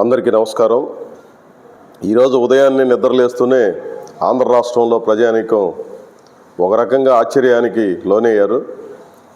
అందరికీ నమస్కారం. ఈరోజు ఉదయాన్నే నిద్రలేస్తూనే ఆంధ్ర రాష్ట్రంలో ప్రజానీకం ఒక రకంగా ఆశ్చర్యానికి లోనయ్యారు.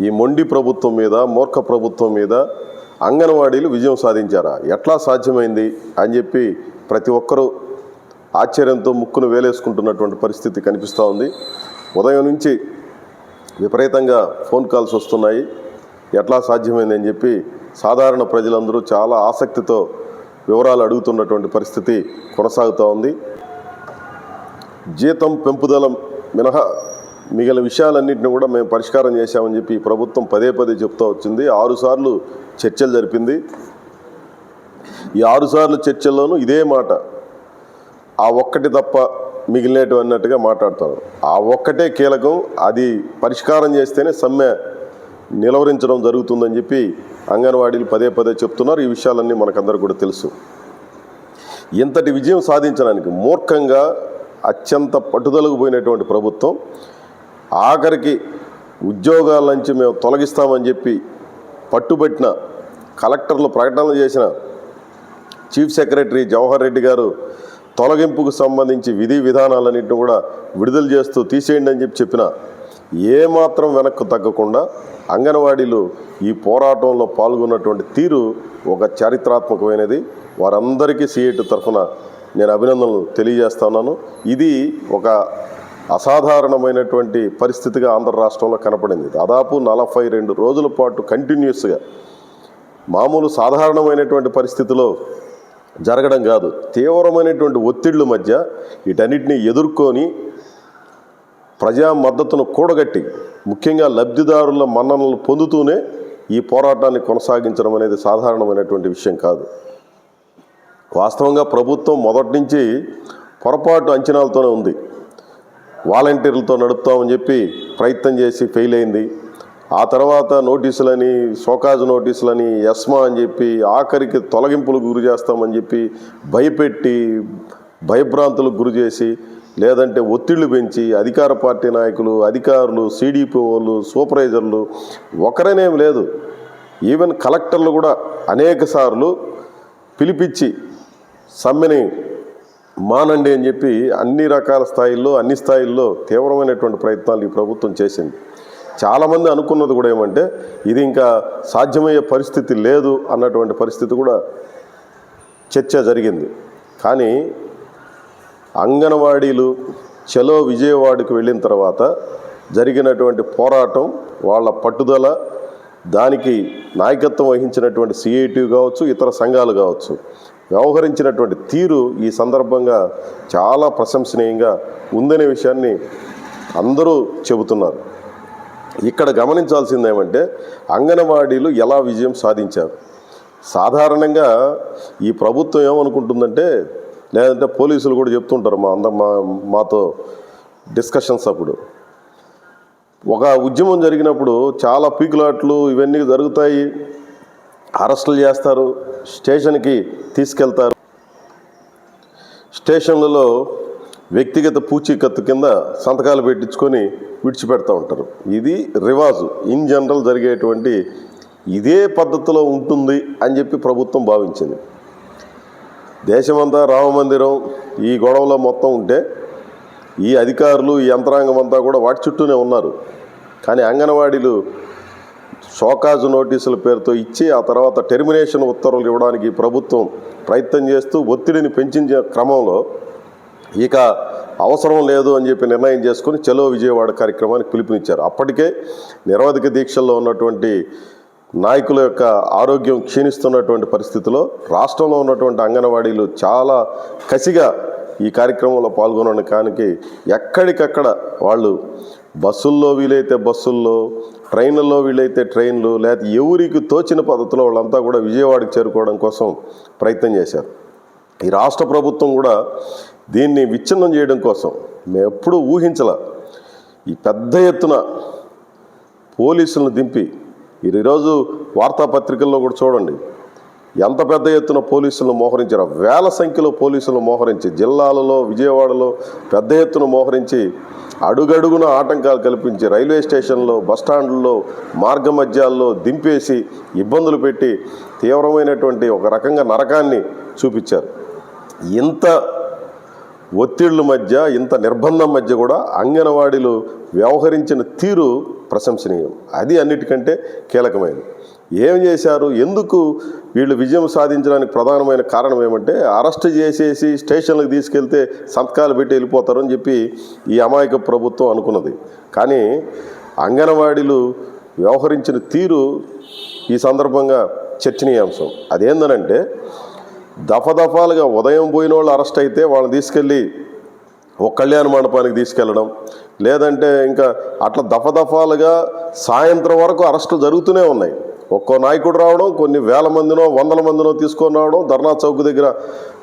ఈ మొండి ప్రభుత్వం మీద మూర్ఖ ప్రభుత్వం మీద అంగన్వాడీలు విజయం సాధించారా? ఎట్లా సాధ్యమైంది? అని చెప్పి ప్రతి ఒక్కరూ ఆశ్చర్యంతో ముక్కును వేలేసుకుంటున్నటువంటి పరిస్థితి కనిపిస్తూ ఉంది. ఉదయం నుంచి విపరీతంగా ఫోన్ కాల్స్ వస్తున్నాయి. ఎట్లా సాధ్యమైంది అని చెప్పి సాధారణ ప్రజలందరూ చాలా ఆసక్తితో వివరాలు అడుగుతున్నటువంటి పరిస్థితి కొనసాగుతూ ఉంది. జీతం పెంపుదల మినహా మిగిలిన విషయాలన్నింటినీ కూడా మేము పరిష్కారం చేశామని చెప్పి ప్రభుత్వం పదే పదే చెప్తూ వచ్చింది. ఆరుసార్లు చర్చలు జరిపింది. ఈ ఆరుసార్లు చర్చల్లోనూ ఇదే మాట ఆ ఒక్కటి తప్ప మిగిలినట్టు అన్నట్టుగా మాట్లాడతారు ఆ ఒక్కటే కీలకం అది పరిష్కారం చేస్తేనే సమ్మె నిలవరించడం జరుగుతుందని చెప్పి అంగన్వాడీలు పదే పదే చెప్తున్నారు. ఈ విషయాలన్నీ మనకందరూ కూడా తెలుసు. ఇంతటి విజయం సాధించడానికి మూర్ఖంగా అత్యంత పట్టుదలకు పోయినటువంటి ప్రభుత్వం ఆఖరికి ఉద్యోగాల నుంచి మేము తొలగిస్తామని చెప్పి పట్టుబట్టిన కలెక్టర్లు ప్రకటనలు చేసిన చీఫ్ సెక్రటరీ జవహర్ రెడ్డి గారు తొలగింపుకు సంబంధించి విధి విధానాలన్నింటిని కూడా విడుదల చేస్తూ తీసేయండి అని చెప్పి చెప్పిన ఏమాత్రం వెనక్కు తగ్గకుండా అంగన్వాడీలు ఈ పోరాటంలో పాల్గొన్నటువంటి తీరు ఒక చారిత్రాత్మకమైనది. వారందరికీ సిఐటి తరఫున నేను అభినందనలు తెలియజేస్తున్నాను. ఇది ఒక అసాధారణమైనటువంటి పరిస్థితిగా ఆంధ్ర రాష్ట్రంలో కనపడింది. దాదాపు నలభై రెండు రోజుల పాటు కంటిన్యూస్గా మామూలు సాధారణమైనటువంటి పరిస్థితిలో జరగడం కాదు. తీవ్రమైనటువంటి ఒత్తిళ్ళ మధ్య వీటన్నిటిని ఎదుర్కొని ప్రజా మద్దతును కూడగట్టి ముఖ్యంగా లబ్ధిదారుల మన్ననలు పొందుతూనే ఈ పోరాటాన్ని కొనసాగించడం అనేది సాధారణమైనటువంటి విషయం కాదు. వాస్తవంగా ప్రభుత్వం మొదటి నుంచి పొరపాటు అంచనాలతోనే ఉంది. వాలంటీర్లతో నడుపుతామని చెప్పి ప్రయత్నం చేసి ఫెయిల్ అయింది. ఆ తర్వాత నోటీసులని షోకాజ్ నోటీసులని ఎస్మా అని చెప్పి ఆఖరికి తొలగింపులకు గురి చేస్తామని చెప్పి భయపెట్టి భయభ్రాంతులకు గురి చేసి లేదంటే ఒత్తిళ్ళు పెంచి అధికార పార్టీ నాయకులు అధికారులు సిడిపిఓలు సూపర్వైజర్లు ఒకరనేం లేదు. ఈవెన్ కలెక్టర్లు కూడా అనేక సార్లు పిలిపించి సమ్మెని మానండి అని చెప్పి అన్ని రకాల స్థాయిల్లో అన్ని స్థాయిల్లో తీవ్రమైనటువంటి ప్రయత్నాలు ఈ ప్రభుత్వం చేసింది. చాలామంది అనుకున్నది కూడా ఏమంటే ఇది ఇంకా సాధ్యమయ్యే పరిస్థితి లేదు అన్నటువంటి పరిస్థితి కూడా చర్చ జరిగింది. కానీ అంగన్వాడీలు చలో విజయవాడకు వెళ్ళిన తర్వాత జరిగినటువంటి పోరాటం వాళ్ళ పట్టుదల దానికి నాయకత్వం వహించినటువంటి సిఐటి కావచ్చు ఇతర సంఘాలు కావచ్చు వ్యవహరించినటువంటి తీరు ఈ సందర్భంగా చాలా ప్రశంసనీయంగా ఉందనే విషయాన్ని అందరూ చెబుతున్నారు. ఇక్కడ గమనించాల్సింది ఏమంటే అంగన్వాడీలు ఎలా విజయం సాధించారు? సాధారణంగా ఈ ప్రభుత్వం ఏమనుకుంటుందంటే లేదంటే పోలీసులు కూడా చెప్తుంటారు మా అంద మా మాతో డిస్కషన్స్ అప్పుడు. ఒక ఉద్యమం జరిగినప్పుడు చాలా పీకులాట్లు ఇవన్నీ జరుగుతాయి. అరెస్టులు చేస్తారు స్టేషన్కి తీసుకెళ్తారు. స్టేషన్లలో వ్యక్తిగత పూచీకత్తు కింద సంతకాలు పెట్టించుకొని విడిచిపెడతా ఉంటారు. ఇది రివాజు. ఇన్ జనరల్ జరిగేటువంటి ఇదే పద్ధతిలో ఉంటుంది అని చెప్పి ప్రభుత్వం భావించింది. దేశమంతా రామమందిరం ఈ గొడవలో మొత్తం ఉంటే ఈ అధికారులు ఈ యంత్రాంగం అంతా కూడా వాటి చుట్టూనే ఉన్నారు. కానీ అంగన్వాడీలు షోకాజు నోటీసుల పేరుతో ఇచ్చి ఆ తర్వాత టెర్మినేషన్ ఉత్తర్వులు ఇవ్వడానికి ప్రభుత్వం ప్రయత్నం చేస్తూ ఒత్తిడిని పెంచిన క్రమంలో ఇక అవసరం లేదు అని చెప్పి నిర్ణయం చేసుకుని చలో విజయవాడ కార్యక్రమానికి పిలుపునిచ్చారు. అప్పటికే నిరవధిక దీక్షల్లో ఉన్నటువంటి నాయకుల యొక్క ఆరోగ్యం క్షీణిస్తున్నటువంటి పరిస్థితిలో రాష్ట్రంలో ఉన్నటువంటి అంగన్వాడీలు చాలా కసిగా ఈ కార్యక్రమంలో పాల్గొనడానికి ఎక్కడికక్కడ వాళ్ళు బస్సుల్లో వీలైతే బస్సుల్లో ట్రైన్లలో వీలైతే ట్రైన్లు లేకపోతే ఎవరికి తోచిన పద్ధతిలో వాళ్ళంతా కూడా విజయవాడకి చేరుకోవడం కోసం ప్రయత్నం చేశారు. ఈ రాష్ట్ర ప్రభుత్వం కూడా దీన్ని విచ్ఛిన్నం చేయడం కోసం మేము ఎప్పుడూ ఊహించల ఈ పెద్ద ఎత్తున పోలీసులను దింపి ఈరోజు వార్తాపత్రికల్లో కూడా చూడండి. ఎంత పెద్ద ఎత్తున పోలీసులను మోహరించారో వేల సంఖ్యలో పోలీసులు మోహరించి జిల్లాలలో విజయవాడలో పెద్ద ఎత్తున మోహరించి అడుగడుగున ఆటంకాలు కల్పించి రైల్వే స్టేషన్లో బస్టాండ్లలో మార్గ మధ్యాల్లో దింపేసి ఇబ్బందులు పెట్టి తీవ్రమైనటువంటి ఒక రకంగా నరకాన్ని చూపించారు. ఇంత ఒత్తిళ్ళ మధ్య ఇంత నిర్బంధం మధ్య కూడా అంగన్వాడీలు వ్యవహరించిన తీరు ప్రశంసనీయం. అది అన్నిటికంటే కీలకమైనది. ఏం చేశారు? ఎందుకు వీళ్ళు విజయం సాధించడానికి ప్రధానమైన కారణం ఏమంటే అరెస్ట్ చేసేసి స్టేషన్లకు తీసుకెళ్తే సంతకాలు పెట్టి వెళ్ళిపోతారని చెప్పి ఈ అమాయక ప్రభుత్వం అనుకున్నది. కానీ అంగన్వాడీలు వ్యవహరించిన తీరు ఈ సందర్భంగా చర్చనీయాంశం. అదేందనంటే దఫదఫాలుగా ఉదయం పోయిన వాళ్ళు అరెస్ట్ అయితే వాళ్ళని తీసుకెళ్ళి ఒక కళ్యాణ మండపానికి తీసుకెళ్ళడం లేదంటే ఇంకా అట్లా దఫదఫాలుగా సాయంత్రం వరకు అరెస్టులు జరుగుతూనే ఉన్నాయి. ఒక్కో నాయకుడు రావడం కొన్ని వేల మందినో వందల మందినో తీసుకొని రావడం ధర్నా చౌక్ దగ్గర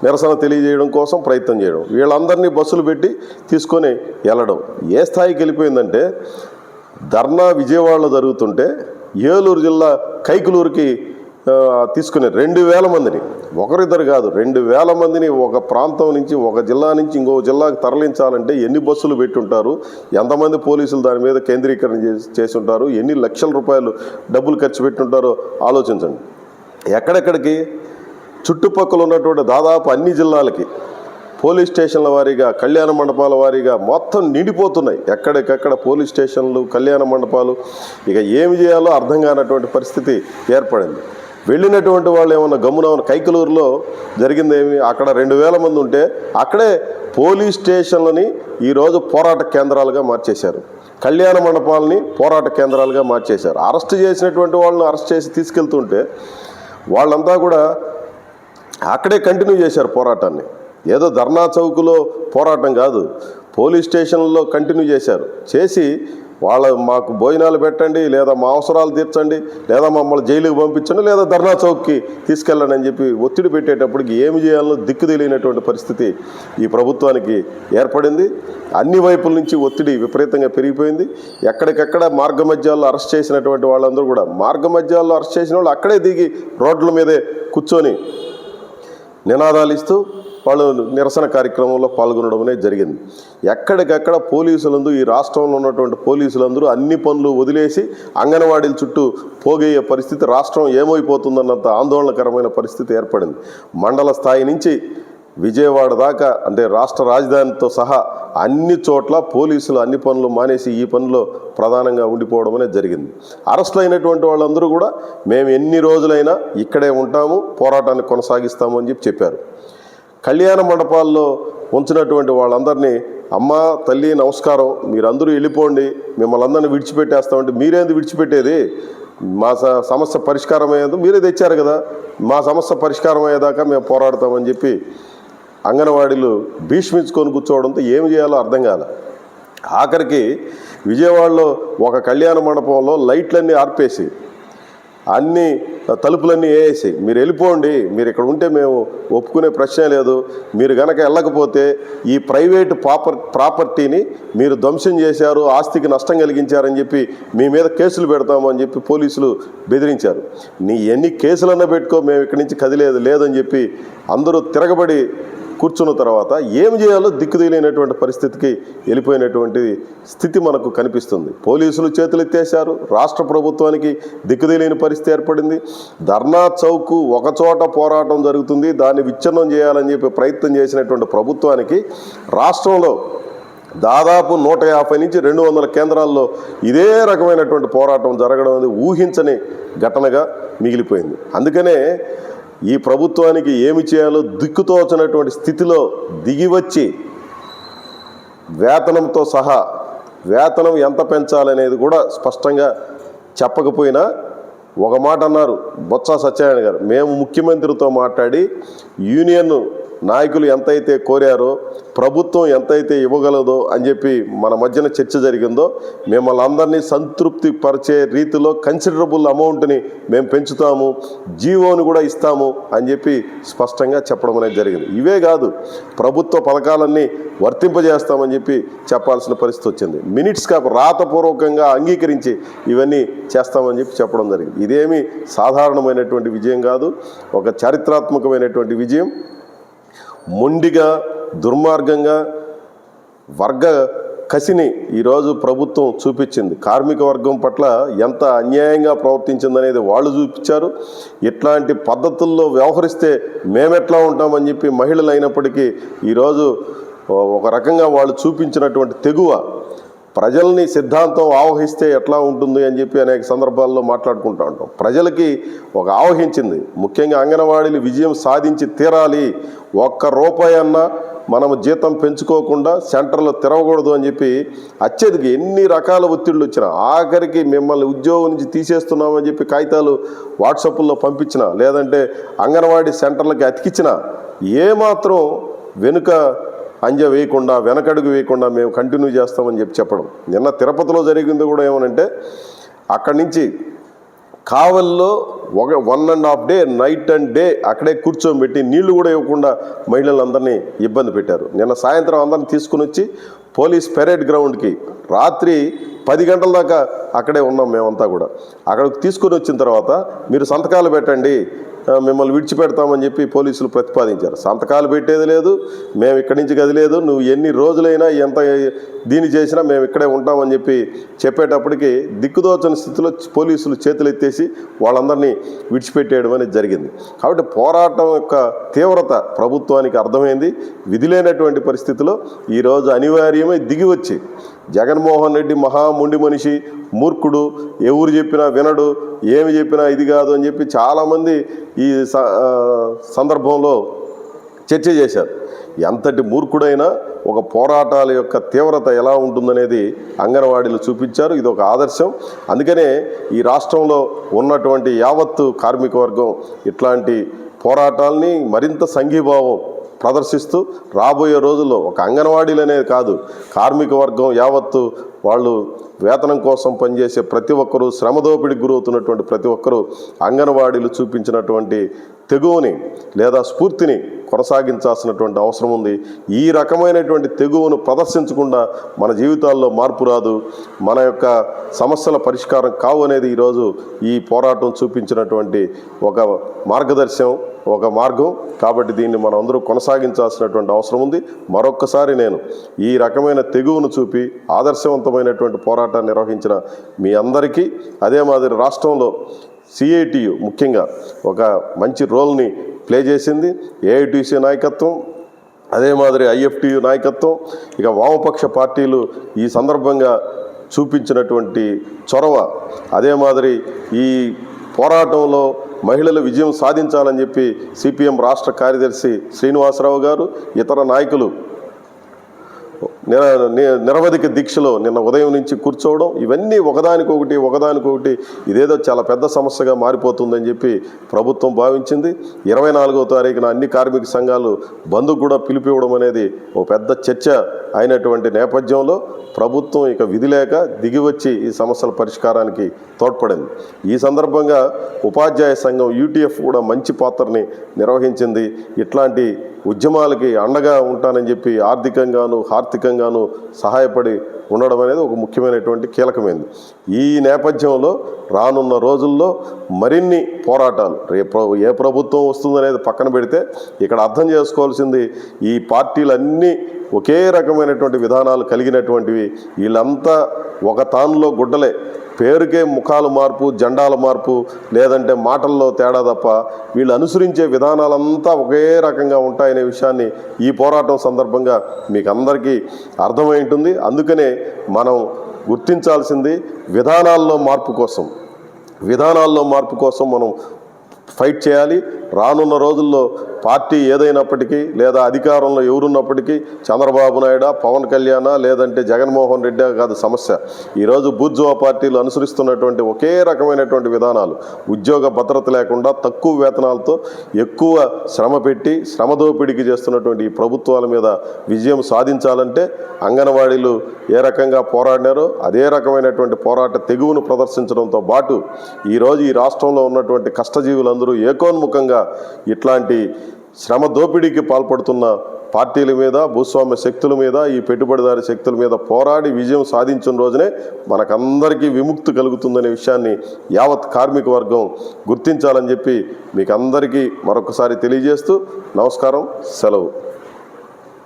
నిరసన తెలియజేయడం కోసం ప్రయత్నం చేయడం వీళ్ళందరినీ బస్సులు పెట్టి తీసుకొని వెళ్ళడం. ఏ స్థాయికి వెళ్ళిపోయిందంటే ధర్నా విజయవాడలో జరుగుతుంటే ఏలూరు జిల్లా కైకులూరుకి తీసుకునే రెండు వేల మందిని. ఒకరిద్దరు కాదు రెండు వేల మందిని ఒక ప్రాంతం నుంచి ఒక జిల్లా నుంచి ఇంకో జిల్లాకు తరలించాలంటే ఎన్ని బస్సులు పెట్టుంటారు ఎంతమంది పోలీసులు దాని మీద కేంద్రీకరణ చేసి చేసి ఉంటారు ఎన్ని లక్షల రూపాయలు డబ్బులు ఖర్చు పెట్టుంటారో ఆలోచించండి. ఎక్కడెక్కడికి? చుట్టుపక్కల ఉన్నటువంటి దాదాపు అన్ని జిల్లాలకి. పోలీస్ స్టేషన్ల వారీగా కళ్యాణ మండపాల వారీగా మొత్తం నిండిపోతున్నాయి. ఎక్కడికెక్కడ పోలీస్ స్టేషన్లు కళ్యాణ మండపాలు ఇక ఏమి చేయాలో అర్థం కానటువంటి పరిస్థితి ఏర్పడింది. వెళ్ళినటువంటి వాళ్ళు ఏమన్నా గమ్మున కైకలూరులో జరిగింది ఏమి అక్కడ రెండు వేల మంది ఉంటే అక్కడే పోలీస్ స్టేషన్లని ఈరోజు పోరాట కేంద్రాలుగా మార్చేశారు. కళ్యాణ మండపాలని పోరాట కేంద్రాలుగా మార్చేశారు. అరెస్ట్ చేసినటువంటి వాళ్ళని అరెస్ట్ చేసి తీసుకెళ్తుంటే వాళ్ళంతా కూడా అక్కడే కంటిన్యూ చేశారు పోరాటాన్ని. ఏదో ధర్నా చౌక్లో పోరాటం కాదు పోలీస్ స్టేషన్లో కంటిన్యూ చేశారు. చేసి వాళ్ళ మాకు భోజనాలు పెట్టండి లేదా మా అవసరాలు తీర్చండి లేదా మమ్మల్ని జైలుకి పంపించండి లేదా ధర్నా చౌక్కి తీసుకెళ్ళండి అని చెప్పి ఒత్తిడి పెట్టేటప్పటికి ఏమి చేయాలో దిక్కు తెలియనటువంటి పరిస్థితి ఈ ప్రభుత్వానికి ఏర్పడింది. అన్ని వైపుల నుంచి ఒత్తిడి విపరీతంగా పెరిగిపోయింది. ఎక్కడికెక్కడ మార్గ మధ్యాల్లో అరెస్ట్ చేసినటువంటి వాళ్ళందరూ కూడా మార్గ మధ్యాల్లో అరెస్ట్ చేసిన వాళ్ళు అక్కడే దిగి రోడ్ల మీదే కూర్చొని నినాదాలు ఇస్తూ వాళ్ళు నిరసన కార్యక్రమంలో పాల్గొనడం అనేది జరిగింది. ఎక్కడికక్కడ పోలీసులందు ఈ రాష్ట్రంలో ఉన్నటువంటి పోలీసులందరూ అన్ని పనులు వదిలేసి అంగన్వాడీల చుట్టూ పోగయ్యే పరిస్థితి రాష్ట్రం ఏమైపోతుందన్నంత ఆందోళనకరమైన పరిస్థితి ఏర్పడింది. మండల స్థాయి నుంచి విజయవాడ దాకా అంటే రాష్ట్ర రాజధానితో సహా అన్ని చోట్ల పోలీసులు అన్ని పనులు మానేసి ఈ పనిలో ప్రధానంగా ఉండిపోవడం అనేది జరిగింది. అరెస్టులు అయినటువంటి వాళ్ళందరూ కూడా మేము ఎన్ని రోజులైనా ఇక్కడే ఉంటాము పోరాటాన్ని కొనసాగిస్తాము అని చెప్పి చెప్పారు. కళ్యాణ మండపాల్లో ఉంచినటువంటి వాళ్ళందరినీ అమ్మ తల్లి నమస్కారం మీరందరూ వెళ్ళిపోండి మిమ్మల్ని అందరినీ విడిచిపెట్టేస్తామంటే మీరేంది విడిచిపెట్టేది? మా స- సమస్య పరిష్కారం అయ్యేది మీరే తెచ్చారు కదా మా సమస్య పరిష్కారం అయ్యేదాకా మేము పోరాడతామని చెప్పి అంగన్వాడీలు భీష్మించుకొని కూర్చోవడంతో ఏం చేయాలో అర్థం కాల. ఆఖరికి విజయవాడలో ఒక కళ్యాణ మండపంలో లైట్లన్నీ ఆర్పేసి అన్ని తలుపులన్నీ వేసేసాయి మీరు వెళ్ళిపోండి. మీరు ఇక్కడ ఉంటే మేము ఒప్పుకునే ప్రశ్నే లేదు. మీరు గనక వెళ్ళకపోతే ఈ ప్రైవేటు ప్రాపర్ ప్రాపర్టీని మీరు ధ్వంసం చేశారు ఆస్తికి నష్టం కలిగించారని చెప్పి మీ మీద కేసులు పెడతాము అని చెప్పి పోలీసులు బెదిరించారు. నీ ఎన్ని కేసులన్నా పెట్టుకో మేము ఇక్కడి నుంచి కదిలేదు లేదని చెప్పి అందరూ తిరగబడి కూర్చున్న తర్వాత ఏం చేయాలో దిక్కు తెలియనటువంటి పరిస్థితికి వెళ్ళిపోయినటువంటి స్థితి మనకు కనిపిస్తుంది. పోలీసులు చేతులెత్తేశారు రాష్ట్ర ప్రభుత్వానికి దిక్కు తెలియని పరిస్థితి ఏర్పడింది. ధర్నా చౌక్ ఒకచోట పోరాటం జరుగుతుంది. దాన్ని విచ్ఛిన్నం చేయాలని చెప్పి ప్రయత్నం చేసినటువంటి ప్రభుత్వానికి రాష్ట్రంలో దాదాపు నూట యాభై నుంచి రెండు వందల కేంద్రాల్లో ఇదే రకమైనటువంటి పోరాటం జరగడం అనేది ఊహించని ఘటనగా మిగిలిపోయింది. అందుకనే ఈ ప్రభుత్వానికి ఏమి చేయాలో దిక్కుతోచనటువంటి స్థితిలో దిగివచ్చి వేతనంతో సహా వేతనం ఎంత పెంచాలనేది కూడా స్పష్టంగా చెప్పకపోయినా ఒక మాట అన్నారు బొత్స సత్యనారాయణ గారు. మేము ముఖ్యమంత్రితో మాట్లాడి యూనియన్ నాయకులు ఎంతైతే కోరారో ప్రభుత్వం ఎంతైతే ఇవ్వగలదో అని చెప్పి మన మధ్యన చర్చ జరిగిందో మిమ్మల్ని అందరినీ సంతృప్తి పరిచే రీతిలో కన్సిడరబుల్ అమౌంట్ని మేము పెంచుతాము జీవోని కూడా ఇస్తాము అని చెప్పి స్పష్టంగా చెప్పడం అనేది జరిగింది. ఇవే కాదు ప్రభుత్వ పథకాలన్నీ వర్తింపజేస్తామని చెప్పి చెప్పాల్సిన పరిస్థితి వచ్చింది. మినిట్స్ కాపు రాతపూర్వకంగా అంగీకరించి ఇవన్నీ చేస్తామని చెప్పి చెప్పడం జరిగింది. ఇదేమి సాధారణమైనటువంటి విజయం కాదు ఒక చారిత్రాత్మకమైనటువంటి విజయం. మొండిగా దుర్మార్గంగా వర్గ కసిని ఈరోజు ప్రభుత్వం చూపించింది. కార్మిక వర్గం పట్ల ఎంత అన్యాయంగా ప్రవర్తించిందనేది వాళ్ళు చూపించారు. ఇట్లాంటి పద్ధతుల్లో వ్యవహరిస్తే మేమెట్లా ఉంటామని చెప్పి మహిళలు అయినప్పటికీ ఈరోజు ఒక రకంగా వాళ్ళు చూపించినటువంటి తెగువ ప్రజల్ని సిద్ధాంతం ఆవహిస్తే ఎట్లా ఉంటుంది అని చెప్పి అనేక సందర్భాల్లో మాట్లాడుకుంటూ ఉంటాం. ప్రజలకి ఒక ఆవహించింది. ముఖ్యంగా అంగన్వాడీలు విజయం సాధించి తీరాలి. ఒక్క రూపాయి అన్నా మనం జీతం పెంచుకోకుండా సెంటర్లో తిరగకూడదు అని చెప్పి అత్యధిక ఎన్ని రకాల ఒత్తిళ్ళు వచ్చినా ఆఖరికి మిమ్మల్ని ఉద్యోగం నుంచి తీసేస్తున్నామని చెప్పి కాగితాలు వాట్సాప్లో పంపించిన లేదంటే అంగన్వాడీ సెంటర్లకి అతికించిన ఏమాత్రం వెనుక అంజ వేయకుండా వెనకడుగు వేయకుండా మేము కంటిన్యూ చేస్తామని చెప్పి చెప్పడం. నిన్న తిరుపతిలో జరిగింది కూడా ఏమనంటే అక్కడి నుంచి కావల్లో ఒక one and half day night and day అక్కడే కూర్చోబెట్టి నీళ్ళు కూడా ఇవ్వకుండా మహిళలందరినీ ఇబ్బంది పెట్టారు. నిన్న సాయంత్రం అందరిని తీసుకుని వచ్చి పోలీస్ పెరేడ్ గ్రౌండ్కి రాత్రి పది గంటల దాకా అక్కడే ఉన్నాం మేమంతా కూడా. అక్కడికి తీసుకొని వచ్చిన తర్వాత మీరు సంతకాలు పెట్టండి మిమ్మల్ని విడిచిపెడతామని చెప్పి పోలీసులు ప్రతిపాదించారు. సంతకాలు పెట్టేది లేదు మేము ఇక్కడి నుంచి కదిలేదు నువ్వు ఎన్ని రోజులైనా ఎంత దీన్ని చేసినా మేము ఇక్కడే ఉంటామని చెప్పి చెప్పేటప్పటికి దిక్కుదోచని స్థితిలో పోలీసులు చేతులు ఎత్తేసి వాళ్ళందరినీ విడిచిపెట్టేయడం అనేది జరిగింది. కాబట్టి పోరాటం యొక్క తీవ్రత ప్రభుత్వానికి అర్థమైంది. విధి లేనటువంటి పరిస్థితిలో ఈరోజు అనివార్యమై దిగి వచ్చి జగన్మోహన్ రెడ్డి మహాముండి మనిషి మూర్ఖుడు ఎవరు చెప్పినా వినడు ఏమి చెప్పినా ఇది కాదు అని చెప్పి చాలామంది ఈ స- సందర్భంలో చర్చ చేశారు. ఎంతటి మూర్ఖుడైనా ఒక పోరాటాల యొక్క తీవ్రత ఎలా ఉంటుందనేది అంగన్వాడీలు చూపించారు. ఇది ఒక ఆదర్శం. అందుకనే ఈ రాష్ట్రంలో ఉన్నటువంటి యావత్తు కార్మిక వర్గం ఇట్లాంటి పోరాటాల్ని మరింత సంఘీభావం ప్రదర్శిస్తూ రాబోయే రోజుల్లో ఒక అంగన్వాడీలు అనేది కాదు కార్మిక వర్గం యావత్తు వాళ్ళు వేతనం కోసం పనిచేసే ప్రతి ఒక్కరూ శ్రమదోపిడికి గురవుతున్నటువంటి ప్రతి ఒక్కరూ అంగన్వాడీలు చూపించినటువంటి తెగువని లేదా స్ఫూర్తిని కొనసాగించాల్సినటువంటి అవసరం ఉంది. ఈ రకమైనటువంటి తెగువను ప్రదర్శించకుండా మన జీవితాల్లో మార్పు రాదు. మన యొక్క సమస్యల పరిష్కారం కావు అనేది ఈరోజు ఈ పోరాటం చూపించినటువంటి ఒక మార్గదర్శనం ఒక మార్గం. కాబట్టి దీన్ని మనం అందరూ కొనసాగించాల్సినటువంటి అవసరం ఉంది. మరొక్కసారి నేను ఈ రకమైన తెగువను చూపి ఆదర్శవంతమైనటువంటి పోరాటాన్ని నిర్వహించిన మీ అందరికీ అదే మాదిరి రాష్ట్రంలో సిఐటియు ముఖ్యంగా ఒక మంచి రోల్ని ప్లే చేసింది. ఏఐటీసీ నాయకత్వం అదే మాదిరి ఐఎఫ్టియు నాయకత్వం. ఇక వామపక్ష పార్టీలు ఈ సందర్భంగా చూపించినటువంటి చొరవ అదే మాదిరి ఈ పోరాటంలో మహిళలు విజయం సాధించాలని చెప్పి సిపిఎం రాష్ట్ర కార్యదర్శి శ్రీనివాసరావు గారు ఇతర నాయకులు నిరవధిక దీక్షలో నిన్న ఉదయం నుంచి కూర్చోవడం ఇవన్నీ ఒకదానికొకటి ఒకదానికొకటి ఇదేదో చాలా పెద్ద సమస్యగా మారిపోతుందని చెప్పి ప్రభుత్వం భావించింది. ఇరవై నాలుగో తారీఖున అన్ని కార్మిక సంఘాలు బంధు కూడా పిలిపివ్వడం అనేది ఓ పెద్ద చర్చ అయినటువంటి నేపథ్యంలో ప్రభుత్వం ఇక విధి లేక దిగివచ్చి ఈ సమస్యల పరిష్కారానికి తోడ్పడింది. ఈ సందర్భంగా ఉపాధ్యాయ సంఘం యూటీఎఫ్ కూడా మంచి పాత్రని నిర్వహించింది. ఇట్లాంటి ఉద్యమాలకి అండగా ఉంటానని చెప్పి ఆర్థికంగాను ఆర్థికంగాను సహాయపడి ఉండడం అనేది ఒక ముఖ్యమైనటువంటి కీలకమైనది ఈ నేపథ్యంలో రానున్న రోజుల్లో మరిన్ని పోరాటాలు రేపు ఏ ప్రభుత్వం వస్తుందనేది పక్కన పెడితే ఇక్కడ అర్థం చేసుకోవాల్సింది ఈ పార్టీలన్నీ ఒకే రకమైనటువంటి విధానాలు కలిగినటువంటివి వీళ్ళంతా ఒక తానులో గుడ్డలే. పేరుకే ముఖాల మార్పు జెండాల మార్పు లేదంటే మాటల్లో తేడా తప్ప వీళ్ళు అనుసరించే విధానాలంతా ఒకే రకంగా ఉంటాయనే విషయాన్ని ఈ పోరాటం సందర్భంగా మీకు అందరికీ అర్థమై ఉంటుంది. అందుకనే మనం గుర్తించాల్సింది విధానాల్లో మార్పు కోసం. విధానాల్లో మార్పు కోసం మనం ఫైట్ చేయాలి. రానున్న రోజుల్లో పార్టీ ఏదైనప్పటికీ లేదా అధికారంలో ఎవరున్నప్పటికీ చంద్రబాబు నాయుడు పవన్ కళ్యాణ లేదంటే జగన్మోహన్ రెడ్డి కాదు సమస్య. ఈరోజు బూర్జువా పార్టీలు అనుసరిస్తున్నటువంటి ఒకే రకమైనటువంటి విధానాలు. ఉద్యోగ భద్రత లేకుండా తక్కువ వేతనాలతో ఎక్కువ శ్రమ పెట్టి శ్రమ దోపిడీకి చేస్తున్నటువంటి ఈ ప్రభుత్వాల మీద విజయం సాధించాలంటే అంగన్వాడీలు ఏ రకంగా పోరాడినారో అదే రకమైనటువంటి పోరాట తెగువను ప్రదర్శించడంతో పాటు ఈరోజు ఈ రాష్ట్రంలో ఉన్నటువంటి కష్టజీవులందరూ ఏకోన్ముఖంగా ఇట్లాంటి శ్రమ దోపిడీకి పాల్పడుతున్న పార్టీల మీద భూస్వామ్య శక్తుల మీద ఈ పెట్టుబడిదారి శక్తుల మీద పోరాడి విజయం సాధించిన రోజునే మనకందరికీ విముక్తి కలుగుతుందనే విషయాన్ని యావత్ కార్మిక వర్గం గుర్తించాలని చెప్పి మీకు అందరికీ మరొకసారి తెలియజేస్తూ నమస్కారం సెలవు.